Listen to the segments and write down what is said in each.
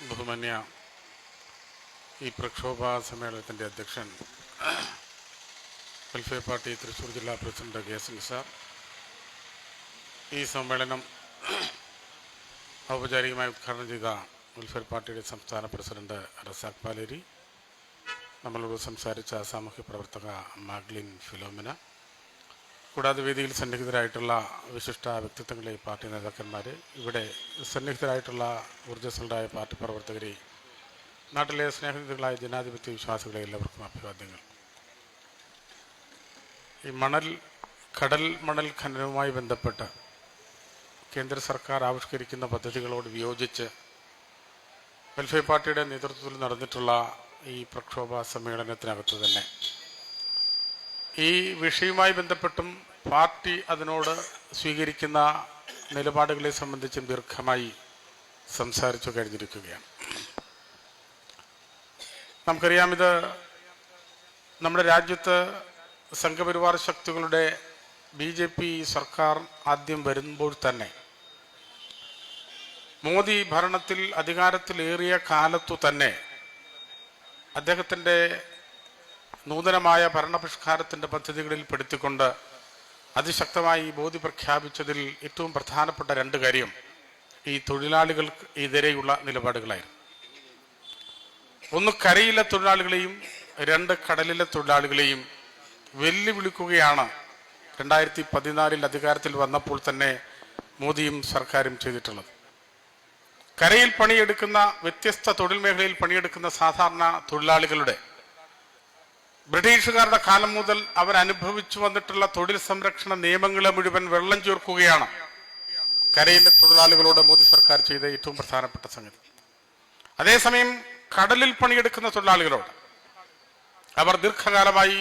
ബഹുമാന്യ ഈ പ്രക്ഷോഭ സമ്മേളനത്തിന്റെ അധ്യക്ഷൻ വെൽഫെയർ പാർട്ടി തൃശ്ശൂർ ജില്ലാ പ്രസിഡന്റ് കെ സിംഗ് സാർ ഈ സമ്മേളനം ഔപചാരികമായി ഉദ്ഘാടനം ചെയ്ത വെൽഫെയർ പാർട്ടിയുടെ സംസ്ഥാന പ്രസിഡന്റ് റസാഖ് പാലേരി നമ്മളോട് സംസാരിച്ച സാമൂഹ്യ പ്രവർത്തക മാഗ്ലിൻ ഫിലോമിന കൂടാതെ വേദിയിൽ സന്നിഹിതരായിട്ടുള്ള വിശിഷ്ട വ്യക്തിത്വങ്ങളെ പാർട്ടി നേതാക്കന്മാർ ഇവിടെ സന്നിഹിതരായിട്ടുള്ള ഊർജസ്വലരായ പാർട്ടി പ്രവർത്തകരെ നാട്ടിലെ സ്നേഹനിധികളായ ജനാധിപത്യ വിശ്വാസികളെ എല്ലാവർക്കും അഭിവാദ്യങ്ങൾ. ഈ മണൽ കടൽ മണൽ ഖനനവുമായി ബന്ധപ്പെട്ട് കേന്ദ്ര സർക്കാർ ആവിഷ്കരിക്കുന്ന പദ്ധതികളോട് വിയോജിച്ച് വെൽഫെയർ പാർട്ടിയുടെ നേതൃത്വത്തിൽ നടന്നിട്ടുള്ള ഈ പ്രക്ഷോഭ സമ്മേളനത്തിനകത്ത് തന്നെ ഈ വിഷയവുമായി ബന്ധപ്പെട്ടും പാർട്ടി അതിനോട് സ്വീകരിക്കുന്ന നിലപാടുകളെ സംബന്ധിച്ചും ദീർഘമായി സംസാരിച്ചു കഴിഞ്ഞിരിക്കുകയാണ്. നമുക്കറിയാം ഇത് നമ്മുടെ രാജ്യത്ത് സംഘപരിവാർ ശക്തികളുടെ ബി ജെ പി സർക്കാർ ആദ്യം വരുമ്പോൾ തന്നെ മോദി ഭരണത്തിൽ അധികാരത്തിലേറിയ കാലത്തു തന്നെ അദ്ദേഹത്തിന്റെ നൂതനമായ ഭരണപരിഷ്കാരത്തിന്റെ പദ്ധതികളിൽ പെടുത്തിക്കൊണ്ട് അതിശക്തമായി ബോധി പ്രഖ്യാപിച്ചതിൽ ഏറ്റവും പ്രധാനപ്പെട്ട രണ്ട് കാര്യം ഈ തൊഴിലാളികൾക്ക് എതിരെയുള്ള നിലപാടുകളായിരുന്നു. ഒന്ന് കരയിലെ തൊഴിലാളികളെയും രണ്ട് കടലിലെ തൊഴിലാളികളെയും വെല്ലുവിളിക്കുകയാണ് രണ്ടായിരത്തി പതിനാലിൽ അധികാരത്തിൽ വന്നപ്പോൾ തന്നെ മോദിയും സർക്കാരും ചെയ്തിട്ടുള്ളത്. കരയിൽ പണിയെടുക്കുന്ന വ്യത്യസ്ത തൊഴിൽ മേഖലയിൽ പണിയെടുക്കുന്ന സാധാരണ തൊഴിലാളികളുടെ ബ്രിട്ടീഷുകാരുടെ കാലം മുതൽ അവർ അനുഭവിച്ചു വന്നിട്ടുള്ള തൊഴിൽ സംരക്ഷണ നിയമങ്ങളെ മുഴുവൻ വെള്ളം ചേർക്കുകയാണ്. കരയിലെ തൊഴിലാളികളോട് മോദി സർക്കാർ ചെയ്ത ഏറ്റവും പ്രധാനപ്പെട്ട സംഗതി. അതേസമയം കടലിൽ പണിയെടുക്കുന്ന തൊഴിലാളികളോട് അവർ ദീർഘകാലമായി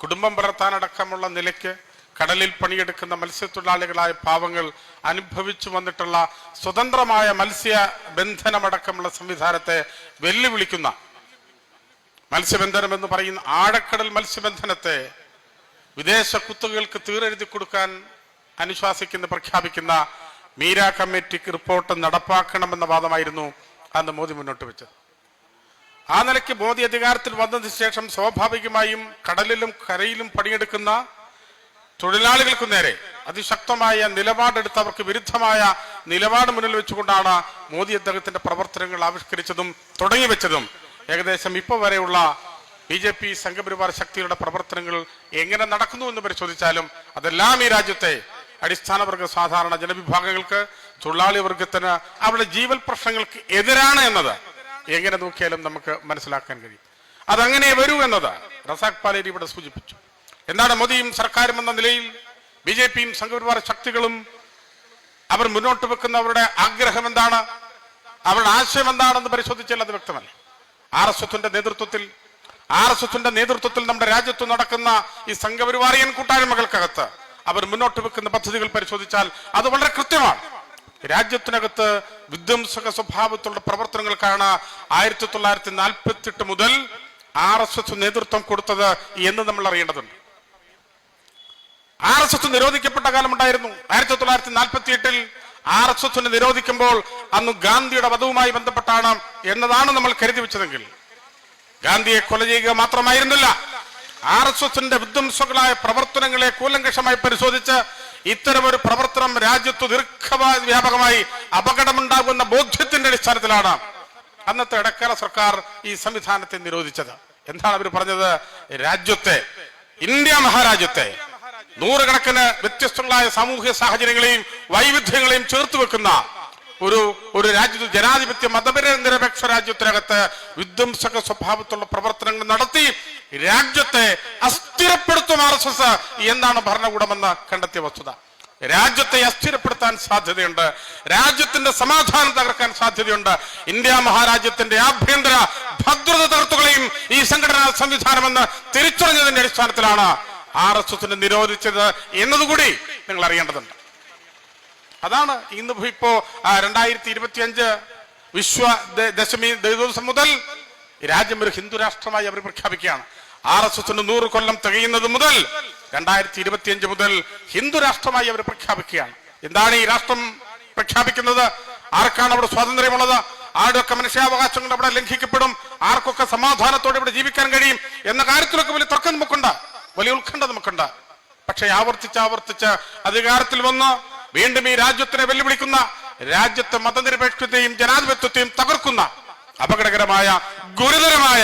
കുടുംബം പുലർത്താനടക്കമുള്ള നിലയ്ക്ക് കടലിൽ പണിയെടുക്കുന്ന മത്സ്യത്തൊഴിലാളികളായ പാവങ്ങൾ അനുഭവിച്ചു വന്നിട്ടുള്ള സ്വതന്ത്രമായ മത്സ്യ ബന്ധനമടക്കമുള്ള സംവിധാനത്തെ വെല്ലുവിളിക്കുന്ന മത്സ്യബന്ധനം എന്ന് പറയുന്ന ആഴക്കടൽ മത്സ്യബന്ധനത്തെ വിദേശ കുത്തുകൾക്ക് തീരെഴുതി കൊടുക്കാൻ അനുശാസിക്കുന്ന പ്രഖ്യാപിക്കുന്ന മീര കമ്മിറ്റിക്ക് റിപ്പോർട്ട് നടപ്പാക്കണമെന്ന വാദമായിരുന്നു അന്ന് മോദി മുന്നോട്ട് വെച്ചത്. ആ നിലയ്ക്ക് മോദി അധികാരത്തിൽ വന്നതിന് ശേഷം സ്വാഭാവികമായും കടലിലും കരയിലും പണിയെടുക്കുന്ന തൊഴിലാളികൾക്ക് നേരെ അതിശക്തമായ നിലപാടെടുത്തവർക്ക് വിരുദ്ധമായ നിലപാട് മുന്നിൽ വെച്ചുകൊണ്ടാണ് മോദി അദ്ദേഹത്തിന്റെ പ്രവർത്തനങ്ങൾ ആവിഷ്കരിച്ചതും തുടങ്ങിവെച്ചതും ഏകദേശം ഇപ്പോൾ വരെയുള്ള ബി ജെ പി സംഘപരിവാർ ശക്തികളുടെ പ്രവർത്തനങ്ങൾ എങ്ങനെ നടക്കുന്നു എന്ന് പരിശോധിച്ചാലും അതെല്ലാം ഈ രാജ്യത്തെ അടിസ്ഥാനവർഗ സാധാരണ ജനവിഭാഗങ്ങൾക്ക് തൊഴിലാളി വർഗത്തിന് അവരുടെ ജീവൽ പ്രശ്നങ്ങൾക്ക് എതിരാണ് എന്നത്. എങ്ങനെ നോക്കിയാലും നമുക്ക് മനസ്സിലാക്കാൻ കഴിയും. അതങ്ങനെ വരൂ എന്നത് റസാഖ് പാലേരി ഇവിടെ സൂചിപ്പിച്ചു. എന്താണ് മോദിയും സർക്കാരും എന്ന നിലയിൽ ബി ജെ പിയും സംഘപരിവാര ശക്തികളും അവർ മുന്നോട്ട് വെക്കുന്നവരുടെ ആഗ്രഹം എന്താണ്? അവരുടെ ആശയം എന്താണെന്ന് പരിശോധിച്ചാൽ അത് വ്യക്തമല്ല. ആർ എസ് എസിന്റെ നേതൃത്വത്തിൽ ആർ എസ് എസിന്റെ നേതൃത്വത്തിൽ നമ്മുടെ രാജ്യത്ത് നടക്കുന്ന ഈ സംഘപരിവാറിയൻ കൂട്ടായ്മകൾക്കകത്ത് അവർ മുന്നോട്ട് വെക്കുന്ന പദ്ധതികൾ പരിശോധിച്ചാൽ അത് വളരെ കൃത്യമാണ്. രാജ്യത്തിനകത്ത് വിധ്വംസക സ്വഭാവത്തിലുള്ള പ്രവർത്തനങ്ങൾക്കാണ് ആയിരത്തി തൊള്ളായിരത്തി നാൽപ്പത്തി എട്ട് മുതൽ ആർ എസ് എസ് നേതൃത്വം കൊടുത്തത് എന്ന് നമ്മൾ അറിയേണ്ടതുണ്ട്. ആർ എസ് എസ് നിരോധിക്കപ്പെട്ട കാലമുണ്ടായിരുന്നു. ആയിരത്തി തൊള്ളായിരത്തി നാൽപ്പത്തി എട്ടിൽ ആർ എസ് എസിനെ നിരോധിക്കുമ്പോൾ അന്ന് ഗാന്ധിയുടെ വധവുമായി ബന്ധപ്പെട്ടാണ് എന്നതാണ് നമ്മൾ കരുതി വെച്ചതെങ്കിൽ. ഗാന്ധിയെ കൊല ചെയ്യുക മാത്രമായിരുന്നില്ല. ആർ എസ് എസിന്റെ വിധ്വംസങ്ങളായ പ്രവർത്തനങ്ങളെ കൂലങ്കഷമായി പരിശോധിച്ച് ഇത്തരമൊരു പ്രവർത്തനം രാജ്യത്ത് ദീർഘവ്യാപകമായി അപകടമുണ്ടാകുന്ന ബോധ്യത്തിന്റെ അടിസ്ഥാനത്തിലാണ് അന്നത്തെ ഇടക്കാല സർക്കാർ ഈ സംവിധാനത്തെ നിരോധിച്ചത്. എന്താണ് അവർ പറഞ്ഞത്? രാജ്യത്തെ ഇന്ത്യ മഹാരാജ്യത്തെ നൂറുകണക്കിന് വ്യത്യസ്തങ്ങളായ സാമൂഹ്യ സാഹചര്യങ്ങളെയും വൈവിധ്യങ്ങളെയും ചേർത്ത് വെക്കുന്ന ഒരു ഒരു രാജ്യത്ത് ജനാധിപത്യ മതപര നിരപേക്ഷ രാജ്യത്തിനകത്ത് വിധ്വംസക സ്വഭാവത്തുള്ള പ്രവർത്തനങ്ങൾ നടത്തി രാജ്യത്തെ അസ്ഥിരപ്പെടുത്തും ആർ എസ് എസ് എന്നാണ് ഭരണകൂടമെന്ന് കണ്ടെത്തിയ വസ്തുത. രാജ്യത്തെ അസ്ഥിരപ്പെടുത്താൻ സാധ്യതയുണ്ട്. രാജ്യത്തിന്റെ സമാധാനം തകർക്കാൻ സാധ്യതയുണ്ട്. ഇന്ത്യ മഹാരാജ്യത്തിന്റെ ആഭ്യന്തര ഭദ്രത തകർത്തുകളെയും ഈ സംഘടനാ സംവിധാനമെന്ന് തിരിച്ചറിഞ്ഞതിന്റെ അടിസ്ഥാനത്തിലാണ് ആർ എസ് എസിനെ നിരോധിച്ചത് എന്നതുകൂടി നിങ്ങൾ അറിയേണ്ടതുണ്ട്. അതാണ് ഇന്ന് ഇപ്പോ രണ്ടായിരത്തി ഇരുപത്തി അഞ്ച് വിശ്വ ദശമി ദിവസം മുതൽ രാജ്യം ഒരു ഹിന്ദു രാഷ്ട്രമായി അവർ പ്രഖ്യാപിക്കുകയാണ്. ആർ എസ് എസിന് നൂറ് കൊല്ലം തികയുന്നത് മുതൽ രണ്ടായിരത്തി ഇരുപത്തി അഞ്ച് മുതൽ ഹിന്ദു രാഷ്ട്രമായി അവർ പ്രഖ്യാപിക്കുകയാണ്. എന്താണ് ഈ രാഷ്ട്രം പ്രഖ്യാപിക്കുന്നത്? ആർക്കാണ് അവിടെ സ്വാതന്ത്ര്യമുള്ളത്? ആരുടെയൊക്കെ മനുഷ്യാവകാശങ്ങൾ അവിടെ ലംഘിക്കപ്പെടും? ആർക്കൊക്കെ സമാധാനത്തോടെ ഇവിടെ ജീവിക്കാൻ കഴിയും? എന്ന കാര്യത്തിലൊക്കെ വലിയ തർക്കം നമുക്കുണ്ട്. വലിയ ഉത്കണ്ഠ നമുക്കുണ്ട്. പക്ഷെ ആവർത്തിച്ച് ആവർത്തിച്ച് അധികാരത്തിൽ വന്ന് വീണ്ടും ഈ രാജ്യത്തിനെ വെല്ലുവിളിക്കുന്ന രാജ്യത്തെ മതനിരപേക്ഷതയും ജനാധിപത്യത്തെയും തകർക്കുന്ന അപകടകരമായ ഗുരുതരമായ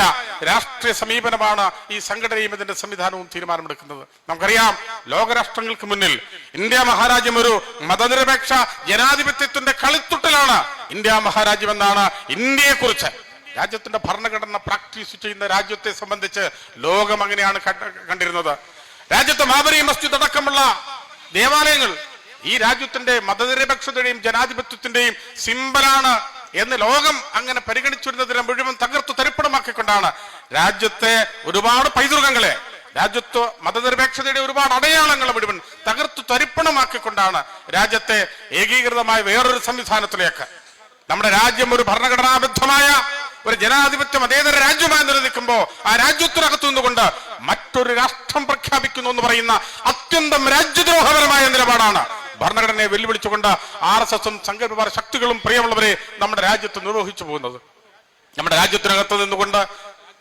രാഷ്ട്രീയ സമീപനമാണ് ഈ സംഘടനയും ഇതിന്റെ സംവിധാനവും തീരുമാനമെടുക്കുന്നത്. നമുക്കറിയാം ലോകരാഷ്ട്രങ്ങൾക്ക് മുന്നിൽ ഇന്ത്യ മഹാരാജ്യം ഒരു മതനിരപേക്ഷ ജനാധിപത്യത്തിന്റെ കളിത്തുട്ടലാണ്. ഇന്ത്യ മഹാരാജ്യം എന്നാണ് ഇന്ത്യയെ കുറിച്ച് രാജ്യത്തിന്റെ ഭരണഘടന പ്രാക്ടീസ് ചെയ്യുന്ന രാജ്യത്തെ സംബന്ധിച്ച് ലോകം അങ്ങനെയാണ് കണ്ടിരുന്നത്. രാജ്യത്തെ മാബരി മസ്ജിദ് അടക്കമുള്ള ദേവാലയങ്ങൾ ഈ രാജ്യത്തിന്റെ മതനിരപേക്ഷതയുടെയും ജനാധിപത്യത്തിന്റെയും സിമ്പലാണ് എന്ന് ലോകം അങ്ങനെ പരിഗണിച്ചിരുന്നതിനെ മുഴുവൻ തകർത്തു തരിപ്പണമാക്കിക്കൊണ്ടാണ് രാജ്യത്തെ ഒരുപാട് പൈതൃകങ്ങളെ രാജ്യത്ത് മതനിരപേക്ഷതയുടെ ഒരുപാട് അടയാളങ്ങളെ മുഴുവൻ തകർത്തു തരിപ്പണമാക്കിക്കൊണ്ടാണ് രാജ്യത്തെ ഏകീകൃതമായ വേറൊരു സംവിധാനത്തിലേക്ക്. നമ്മുടെ രാജ്യം ഒരു ഭരണഘടനാബദ്ധമായ ഒരു ജനാധിപത്യ മതേതര രാജ്യമായി നിലനിൽക്കുമ്പോൾ ആ രാജ്യത്തിനകത്തു നിന്നുകൊണ്ട് മറ്റൊരു രാഷ്ട്രം പ്രഖ്യാപിക്കുന്നു എന്ന് പറയുന്ന അത്യന്തം രാജ്യദ്രോഹപരമായ നിലപാടാണ്. ഭരണഘടനയെ വെല്ലുവിളിച്ചുകൊണ്ട് ആർ എസ് എസും സംഘപരിവാര ശക്തികളും പ്രിയമുള്ളവരെ നമ്മുടെ രാജ്യത്ത് നിർവഹിച്ചു പോകുന്നത്. നമ്മുടെ രാജ്യത്തിനകത്ത് നിന്നുകൊണ്ട്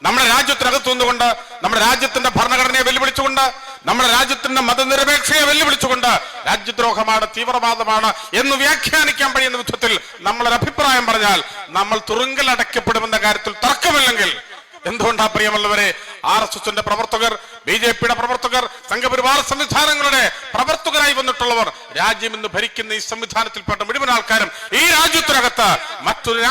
നമ്മുടെ രാജ്യത്തിനകത്തു നിന്നുകൊണ്ട് നമ്മുടെ രാജ്യത്തിന്റെ ഭരണഘടനയെ വെല്ലുവിളിച്ചുകൊണ്ട് നമ്മുടെ രാജ്യത്തിന്റെ മതനിരപേക്ഷയെ വെല്ലുവിളിച്ചുകൊണ്ട് രാജ്യദ്രോഹമാണ് തീവ്രവാദമാണ് എന്ന് വ്യാഖ്യാനിക്കാൻ കഴിയുന്ന വിധത്തിൽ നമ്മളൊരു അഭിപ്രായം പറഞ്ഞാൽ നമ്മൾ തുറുങ്കൽ അടയ്ക്കപ്പെടുമെന്ന കാര്യത്തിൽ തർക്കമില്ലെങ്കിൽ. എന്തുകൊണ്ടാ പ്രിയമുള്ളവരെ ആർ എസ് എസിന്റെ പ്രവർത്തകർ ബി ജെ പിയുടെ പ്രവർത്തകർ സംഘപരിവാർ സംവിധാനങ്ങളുടെ പ്രവർത്തകരായി വന്നിട്ടുള്ളവർ രാജ്യം ഇന്ന് ഭരിക്കുന്ന ഈ സംവിധാനത്തിൽപ്പെട്ട മുഴുവൻ ആൾക്കാരും ഈ രാജ്യത്തിനകത്ത് മറ്റൊരു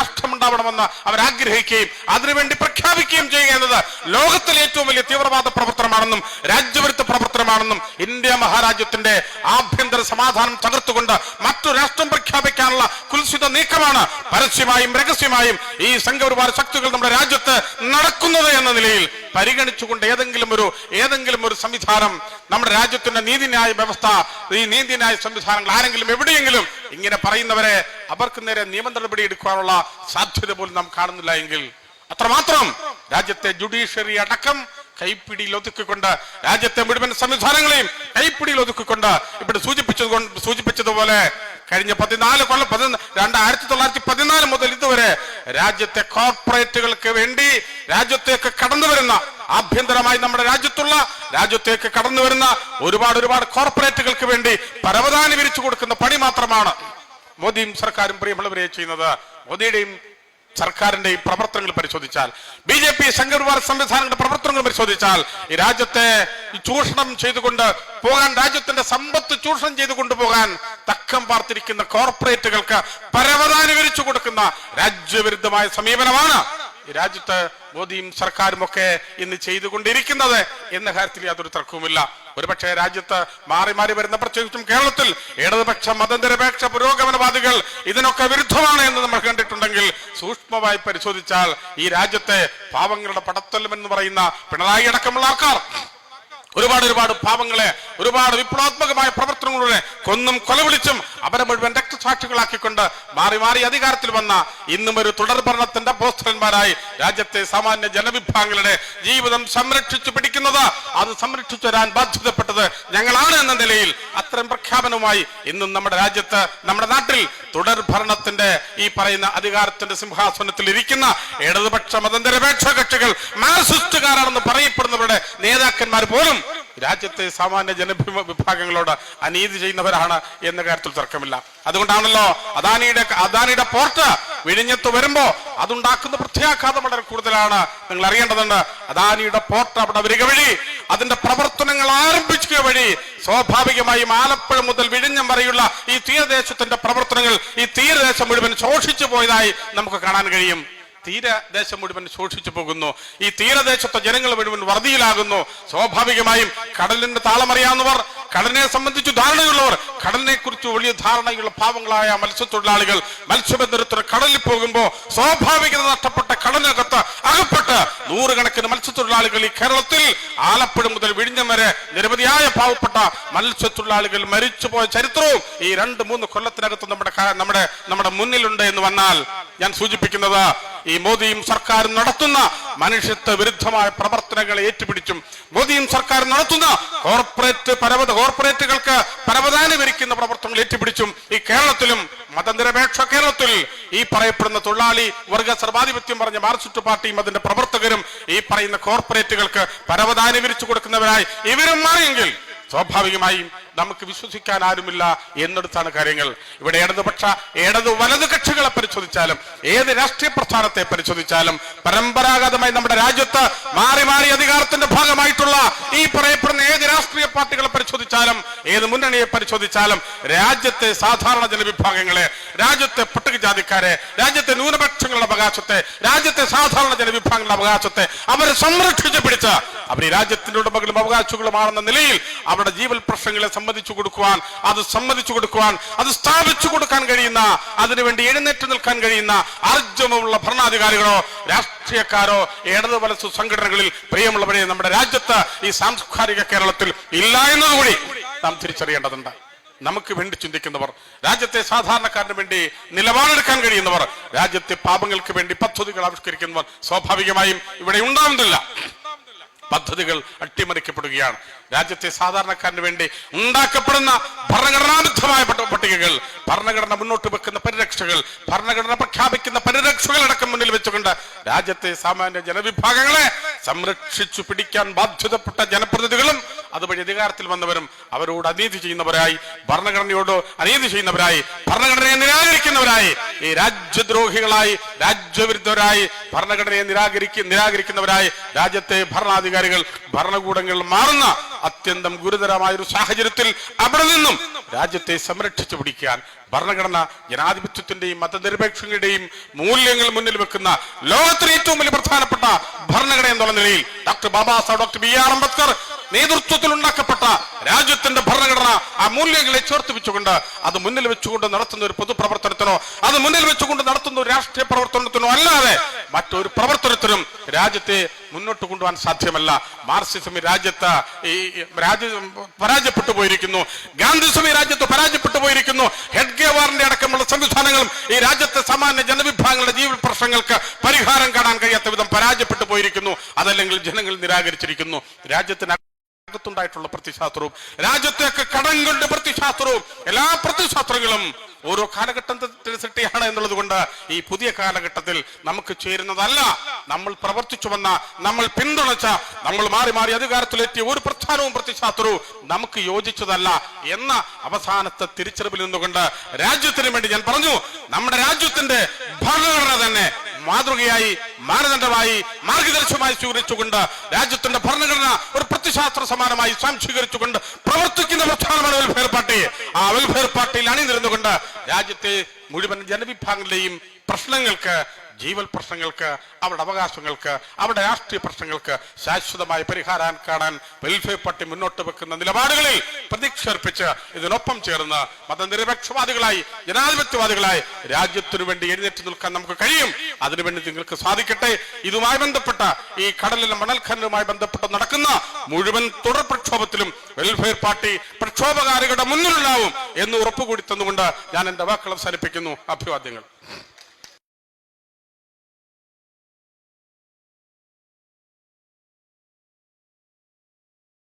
അവർ ആഗ്രഹിക്കുകയും അതിനുവേണ്ടി പ്രഖ്യാപിക്കുകയും ചെയ്യുക എന്നത് ലോകത്തിലെ ഏറ്റവും വലിയ തീവ്രവാദ പ്രവർത്തനമാണെന്നും രാജ്യവിരുദ്ധ പ്രവർത്തനമാണെന്നും ഇന്ത്യ മഹാരാജ്യത്തിന്റെ ആഭ്യന്തര സമാധാനം തകർത്തുകൊണ്ട് മറ്റു രാഷ്ട്രം പ്രഖ്യാപിക്കാനുള്ള കുൽസിത നീക്കമാണ് പരസ്യമായും രഹസ്യമായും ഈ സംഘപരിവാർ ശക്തികൾ നമ്മുടെ രാജ്യത്ത് നടക്കുന്നത് എന്ന നിലയിൽ പരിഗണിച്ചുകൊണ്ട് ഏതെങ്കിലും ഒരു ഏതെങ്കിലും ഒരു സംവിധാനം നമ്മുടെ രാജ്യത്തിന്റെ നീതിന്യായ വ്യവസ്ഥ ഈ നീതിന്യായ സംവിധാനങ്ങൾ ആരെങ്കിലും എവിടെയെങ്കിലും ഇങ്ങനെ പറയുന്നവരെ അവർക്ക് നേരെ നിയമ നടപടി എടുക്കാനുള്ള സാധ്യത പോലും നാം കാണുന്നില്ല എങ്കിൽ അത്രമാത്രം രാജ്യത്തെ ജുഡീഷ്യറി അടക്കം കൈപ്പിടിയിൽ ഒതുക്കിക്കൊണ്ട് രാജ്യത്തെ മുഴുവൻ സംവിധാനങ്ങളെയും കൈപ്പിടിയിൽ ഒതുക്കിക്കൊണ്ട് ഇവിടെ സൂചിപ്പിച്ചത് സൂചിപ്പിച്ചതുപോലെ കഴിഞ്ഞ പതിനാല് കൊല്ലം പതിന രണ്ടായിരത്തി തൊള്ളായിരത്തി പതിനാല് മുതൽ ഇതുവരെ രാജ്യത്തെ കോർപ്പറേറ്റുകൾക്ക് വേണ്ടി രാജ്യത്തേക്ക് കടന്നു വരുന്ന ആഭ്യന്തരമായി നമ്മുടെ രാജ്യത്തുള്ള രാജ്യത്തേക്ക് കടന്നു വരുന്ന ഒരുപാട് ഒരുപാട് കോർപ്പറേറ്റുകൾക്ക് വേണ്ടി പരവതാനി വിരിച്ചു കൊടുക്കുന്ന പണി മാത്രമാണ് മോദിയും സർക്കാരും പ്രിയമുള്ളവരെ ചെയ്യുന്നത്. മോദിയുടെയും സർക്കാരിന്റെയും പ്രവർത്തനങ്ങൾ പരിശോധിച്ചാൽ ബി ജെ പി സംഘപരിവാർ സംവിധാനങ്ങളുടെ പ്രവർത്തനങ്ങൾ പരിശോധിച്ചാൽ ഈ രാജ്യത്തെ ചൂഷണം ചെയ്തുകൊണ്ട് പോകാൻ രാജ്യത്തിന്റെ സമ്പത്ത് ചൂഷണം ചെയ്തു കൊണ്ടുപോകാൻ തക്കം പാർത്തിരിക്കുന്ന കോർപ്പറേറ്റുകൾക്ക് പരവതാനുകരിച്ചു കൊടുക്കുന്ന രാജ്യവിരുദ്ധമായ സമീപനമാണ്. ഈ രാജ്യത്ത് മോദിയും സർക്കാരും ഒക്കെ ഇന്ന് ചെയ്തുകൊണ്ടിരിക്കുന്നത് എന്ന കാര്യത്തിൽ യാതൊരു തർക്കവുമില്ല. ഒരുപക്ഷെ രാജ്യത്ത് മാറി മാറി വരുന്ന പ്രത്യേകിച്ചും കേരളത്തിൽ ഇടതുപക്ഷ മതനിരപേക്ഷ പുരോഗമനവാദികൾ ഇതിനൊക്കെ വിരുദ്ധമാണ് എന്ന് നമ്മൾ കണ്ടിട്ടുണ്ടെങ്കിൽ സൂക്ഷ്മമായി പരിശോധിച്ചാൽ ഈ രാജ്യത്തെ പാവങ്ങളുടെ പടത്തൊല്ലം എന്ന് പറയുന്ന പിണറായി അടക്കമുള്ള ആൾക്കാർ ഒരുപാട് ഒരുപാട് പാവങ്ങളെ ഒരുപാട് വിപ്ലവാത്മകമായ പ്രവർത്തനങ്ങളുടെ കൊന്നും കൊലവിളിച്ചും അവരെ മുഴുവൻ രക്തസാക്ഷികളാക്കിക്കൊണ്ട് മാറി മാറി അധികാരത്തിൽ വന്ന ഇന്നും ഒരു തുടർ ഭരണത്തിന്റെ പോസ്റ്റർമാരായി രാജ്യത്തെ സാമാന്യ ജനവിഭാഗങ്ങളുടെ ജീവിതം സംരക്ഷിച്ചു പിടിക്കുന്നത്. അത് സംരക്ഷിച്ചു വരാൻ ബാധ്യതപ്പെട്ടത് ഞങ്ങളാണ് എന്ന നിലയിൽ അത്തരം പ്രഖ്യാപനവുമായി ഇന്നും നമ്മുടെ രാജ്യത്ത് നമ്മുടെ നാട്ടിൽ തുടർ ഭരണത്തിന്റെ ഈ പറയുന്ന അധികാരത്തിന്റെ സിംഹാസനത്തിൽ ഇരിക്കുന്ന ഇടതുപക്ഷ മതനിരപേക്ഷ കക്ഷികൾ മാർസിസ്റ്റുകാരാണെന്ന് പറയപ്പെടുന്നവരുടെ നേതാക്കന്മാർ പോലും രാജ്യത്തെ സാമാന്യ ജനവിഭാഗങ്ങളോട് അനീതി ചെയ്യുന്നവരാണ് എന്ന കാര്യത്തിൽ തർക്കമില്ല. അതുകൊണ്ടാണല്ലോ അദാനിയുടെ അദാനിയുടെ പോർട്ട് വിഴിഞ്ഞത്ത് വരുമ്പോ അതുണ്ടാക്കുന്ന പ്രത്യാഘാതം വളരെ കൂടുതലാണ്. നിങ്ങൾ അറിയേണ്ടതുണ്ട് അദാനിയുടെ പോർട്ട് അവിടെ വരിക വഴി അതിന്റെ പ്രവർത്തനങ്ങൾ ആരംഭിക്കുക വഴി സ്വാഭാവികമായും ആലപ്പുഴ മുതൽ വിഴിഞ്ഞം വരെയുള്ള ഈ തീരദേശത്തിന്റെ പ്രവർത്തനങ്ങൾ ഈ തീരദേശം മുഴുവൻ ശോഷിച്ചു പോയതായി നമുക്ക് കാണാൻ കഴിയും. തീരദേശം മുഴുവൻ ശോഷിച്ചു പോകുന്നു. ഈ തീരദേശത്തെ ജനങ്ങൾ മുഴുവൻ വറുതിയിലാകുന്നു. സ്വാഭാവികമായും കടലിന്റെ താളമറിയാവുന്നവർ കടലിനെ സംബന്ധിച്ച് ധാരണയുള്ളവർ കടലിനെ കുറിച്ച് വലിയ ധാരണയുള്ള പാവങ്ങളായ മത്സ്യത്തൊഴിലാളികൾ മത്സ്യബന്ധനത്തിന് കടലിൽ പോകുമ്പോൾ സ്വാഭാവികത നഷ്ടപ്പെട്ട കടലിനകത്ത് അകപ്പെട്ട് നൂറുകണക്കിന് മത്സ്യത്തൊഴിലാളികൾ ഈ കേരളത്തിൽ ആലപ്പുഴ മുതൽ വിഴിഞ്ഞം വരെ നിരവധിയായ പാവപ്പെട്ട മത്സ്യത്തൊഴിലാളികൾ മരിച്ചുപോയ ചരിത്രവും ഈ രണ്ട് മൂന്ന് കൊല്ലത്തിനകത്ത് നമ്മുടെ നമ്മുടെ നമ്മുടെ മുന്നിലുണ്ട് എന്ന് വന്നാൽ ഞാൻ സൂചിപ്പിക്കുന്നത് ഈ മോദിയും സർക്കാരും നടത്തുന്ന മനുഷ്യത്വ വിരുദ്ധമായ പ്രവർത്തനങ്ങളെ ഏറ്റുപിടിച്ചും മോദിയും സർക്കാരും നടത്തുന്ന കോർപ്പറേറ്റ് പരവത കോർപ്പറേറ്റുകൾക്ക് പരവതാനി വിരിക്കുന്ന പ്രവർത്തനങ്ങൾ ഏറ്റുപിടിച്ചും ഈ കേരളത്തിലും മതനിരപേക്ഷ കേരളത്തിൽ ഈ പറയപ്പെടുന്ന തൊഴിലാളി വർഗ സർവാധിപത്യം പറഞ്ഞ മാർക്സിസ്റ്റ് പാർട്ടിയും അതിന്റെ പ്രവർത്തകരും ഈ പറയുന്ന കോർപ്പറേറ്റുകൾക്ക് പരവതാനി വിരിച്ചു കൊടുക്കുന്നവരായി ഇവരും മാറിയെങ്കിൽ സ്വാഭാവികമായും നമുക്ക് വിശ്വസിക്കാൻ ആരുമില്ല എന്നിടത്താണ് കാര്യങ്ങൾ. ഇവിടെ ഇടതുപക്ഷ ഇടതു വലതു കക്ഷികളെ പരിശോധിച്ചാലും ഏത് രാഷ്ട്രീയ പ്രസ്ഥാനത്തെ പരിശോധിച്ചാലും പരമ്പരാഗതമായി നമ്മുടെ രാജ്യത്ത് മാറി മാറി അധികാരത്തിന്റെ ഭാഗമായിട്ടുള്ള ഈ പറയപ്പെടുന്ന ഏത് രാഷ്ട്രീയ പാർട്ടികളെ പരിശോധിച്ചാലും ഏത് മുന്നണിയെ പരിശോധിച്ചാലും രാജ്യത്തെ സാധാരണ ജനവിഭാഗങ്ങളെ രാജ്യത്തെ പട്ടികജാതിക്കാരെ രാജ്യത്തെ ന്യൂനപക്ഷങ്ങളുടെ അവകാശത്തെ രാജ്യത്തെ സാധാരണ ജനവിഭാഗങ്ങളുടെ അവകാശത്തെ അവരെ സംരക്ഷിച്ച് പിടിച്ച് അവർ രാജ്യത്തിന്റെ ഉടമകളും അവകാശികളുമാണെന്ന നിലയിൽ അവരുടെ ജീവൽ പ്രശ്നങ്ങളെ സമ്മതിച്ചു കൊടുക്കുവാൻ അത് സമ്മതിച്ചു കൊടുക്കുവാൻ അത് സ്ഥാപിച്ചു കൊടുക്കാൻ കഴിയുന്ന അതിനുവേണ്ടി എഴുന്നേറ്റ് നിൽക്കാൻ കഴിയുന്ന ആർജവമുള്ള ഭരണാധികാരികളോ രാഷ്ട്രീയക്കാരോ ഇടതു വലസു സംഘടനകളിൽ പ്രിയമുള്ളവരെ നമ്മുടെ രാജ്യത്ത് ഈ സാംസ്കാരിക കേരളത്തിൽ ഇല്ല എന്നതുകൂടി നാം തിരിച്ചറിയേണ്ടതുണ്ട്. നമുക്ക് വേണ്ടി ചിന്തിക്കുന്നവർ രാജ്യത്തെ സാധാരണക്കാരന് വേണ്ടി നിലപാടെടുക്കാൻ കഴിയുന്നവർ രാജ്യത്തെ പാപങ്ങൾക്ക് വേണ്ടി പദ്ധതികൾ ആവിഷ്കരിക്കുന്നവർ സ്വാഭാവികമായും ഇവിടെ ഉണ്ടാവുന്നില്ല. പദ്ധതികൾ അട്ടിമറിക്കപ്പെടുകയാണ്. രാജ്യത്തെ സാധാരണക്കാരന് വേണ്ടി ഉണ്ടാക്കപ്പെടുന്ന ഭരണഘടനാബദ്ധമായ പട്ടികകൾ ഭരണഘടന മുന്നോട്ട് വെക്കുന്ന പരിരക്ഷകൾ ഭരണഘടന പ്രഖ്യാപിക്കുന്ന പരിരക്ഷകൾ അടക്കം മുന്നിൽ വെച്ചുകൊണ്ട് രാജ്യത്തെ സാമാന്യ ജനവിഭാഗങ്ങളെ സംരക്ഷിച്ചു പിടിക്കാൻ ബാധ്യതപ്പെട്ട ജനപ്രതിനിധികളും അതുവഴി അധികാരത്തിൽ വന്നവരും അവരോട് അനീതി ചെയ്യുന്നവരായി ഭരണഘടനയോട് അനീതി ചെയ്യുന്നവരായി ഭരണഘടനയെ നിരാകരിക്കുന്നവരായി ഈ രാജ്യദ്രോഹികളായി രാജ്യവിരുദ്ധരായി ഭരണഘടനയെ നിരാകരിക്ക നിരാകരിക്കുന്നവരായി രാജ്യത്തെ ഭരണാധികാരികൾ ഭരണകൂടങ്ങൾ മാറുന്ന അത്യന്തം ഗുരുതരമായ ഒരു സാഹചര്യത്തിൽ അവിടെ നിന്നും രാജ്യത്തെ സംരക്ഷിച്ചു പിടിക്കാൻ ഭരണഘടന ജനാധിപത്യത്തിന്റെയും മതനിരപേക്ഷങ്ങളുടെയും മൂല്യങ്ങൾ മുന്നിൽ വെക്കുന്ന ലോകത്തിലെ ഏറ്റവും വലിയ പ്രധാനപ്പെട്ട ഭരണഘടന എന്നുള്ള നിലയിൽ doctor Baba Saheb doctor B R Ambedkar നേതൃത്വത്തിൽ ഉണ്ടാക്കപ്പെട്ട രാജ്യത്തിന്റെ ഭരണഘടന ആ മൂല്യങ്ങളെ ചേർത്തിപ്പിച്ചുകൊണ്ട് അത് മുന്നിൽ വെച്ചുകൊണ്ട് നടത്തുന്ന ഒരു പൊതുപ്രവർത്തനത്തിനോ അത് മുന്നിൽ വെച്ചുകൊണ്ട് നടത്തുന്ന ഒരു രാഷ്ട്രീയ പ്രവർത്തനത്തിനോ അല്ലാതെ മറ്റൊരു പ്രവർത്തനത്തിനും രാജ്യത്തെ മുന്നോട്ട് കൊണ്ടുപോകാൻ സാധ്യമല്ല. മാർസിസം രാജ്യത്ത് ഈ രാജ്യ പരാജയപ്പെട്ടു പോയിരിക്കുന്നു. ഗാന്ധിസം ഈ രാജ്യത്ത് പരാജയപ്പെട്ടു പോയിരിക്കുന്നു. ഹെഡ്ഗേവാറിന്റെ അടക്കമുള്ള സംവിധാനങ്ങളും ഈ രാജ്യത്തെ സാമാന്യ ജനവിഭാഗങ്ങളുടെ ജീവിത പ്രശ്നങ്ങൾക്ക് പരിഹാരം കാണാൻ കഴിയാത്ത വിധം പരാജയപ്പെട്ടു പോയിരിക്കുന്നു. അതല്ലെങ്കിൽ ജനങ്ങൾ നിരാകരിച്ചിരിക്കുന്നു. രാജ്യത്തിന് അകത്തുണ്ടായിട്ടുള്ള പ്രതിശാസ്ത്രവും രാജ്യത്തേക്ക് കടങ്ങളുടെ പ്രതിശാസ്ത്രവും എല്ലാ പ്രത്യശാസ്ത്രങ്ങളും ഓരോ കാലഘട്ടത്തിൽ സൃഷ്ടിയാണ് എന്നുള്ളത് കൊണ്ട് ഈ പുതിയ കാലഘട്ടത്തിൽ നമുക്ക് ചേരുന്നതല്ല. നമ്മൾ പ്രവർത്തിച്ചു വന്ന നമ്മൾ പിന്തുണച്ച നമ്മൾ മാറി മാറി അധികാരത്തിലെത്തിയ ഒരു പ്രസ്ഥാനവും പ്രതിശാസ്ത്രവും നമുക്ക് യോജിച്ചതല്ല എന്ന അവസാനത്തെ തിരിച്ചറിവിൽ നിന്നുകൊണ്ട് രാജ്യത്തിന് വേണ്ടി ഞാൻ പറഞ്ഞു. നമ്മുടെ രാജ്യത്തിന്റെ ഭരണഘടന തന്നെ മാതൃകയായി മാനദണ്ഡമായി മാർഗദർശമായി സ്വീകരിച്ചുകൊണ്ട് രാജ്യത്തിന്റെ ഭരണഘടന ഒരു പ്രത്യശാസ്ത്ര സമാനമായി സ്വാംശീകരിച്ചുകൊണ്ട് പ്രവർത്തിക്കുന്ന പ്രധാനമാണ് വെൽഫെയർ പാർട്ടി ആ വെൽഫെയർ പാർട്ടിയിൽ അണിനിരുന്നുകൊണ്ട് രാജ്യത്തെ മുഴുവൻ ജനവിഭാഗങ്ങളുടെയും പ്രശ്നങ്ങൾക്ക് ജീവൽ പ്രശ്നങ്ങൾക്ക് അവരുടെ അവകാശങ്ങൾക്ക് അവരുടെ രാഷ്ട്രീയ പ്രശ്നങ്ങൾക്ക് ശാശ്വതമായി പരിഹാരം കാണാൻ വെൽഫെയർ പാർട്ടി മുന്നോട്ട് വെക്കുന്ന നിലപാടുകളിൽ പ്രതിക്ഷേർപ്പിച്ച് ഇതിനൊപ്പം ചേർന്ന് മതനിരപേക്ഷവാദികളായി ജനാധിപത്യവാദികളായി രാജ്യത്തിനു വേണ്ടി എഴുന്നേറ്റ് നിൽക്കാൻ നമുക്ക് കഴിയും. അതിനുവേണ്ടി നിങ്ങൾക്ക് സാധിക്കട്ടെ. ഇതുമായി ബന്ധപ്പെട്ട ഈ കടലിലും മണൽഖനനുമായി ബന്ധപ്പെട്ട് നടക്കുന്ന മുഴുവൻ തുടർ പ്രക്ഷോഭത്തിലും വെൽഫെയർ പാർട്ടി പ്രക്ഷോഭകാരികളുടെ മുന്നിലുണ്ടാവും എന്ന് ഉറപ്പുകൂടി തന്നുകൊണ്ട് ഞാൻ എന്റെ വാക്കുകൾ അവസാനിപ്പിക്കുന്നു. അഭിവാദ്യങ്ങൾ.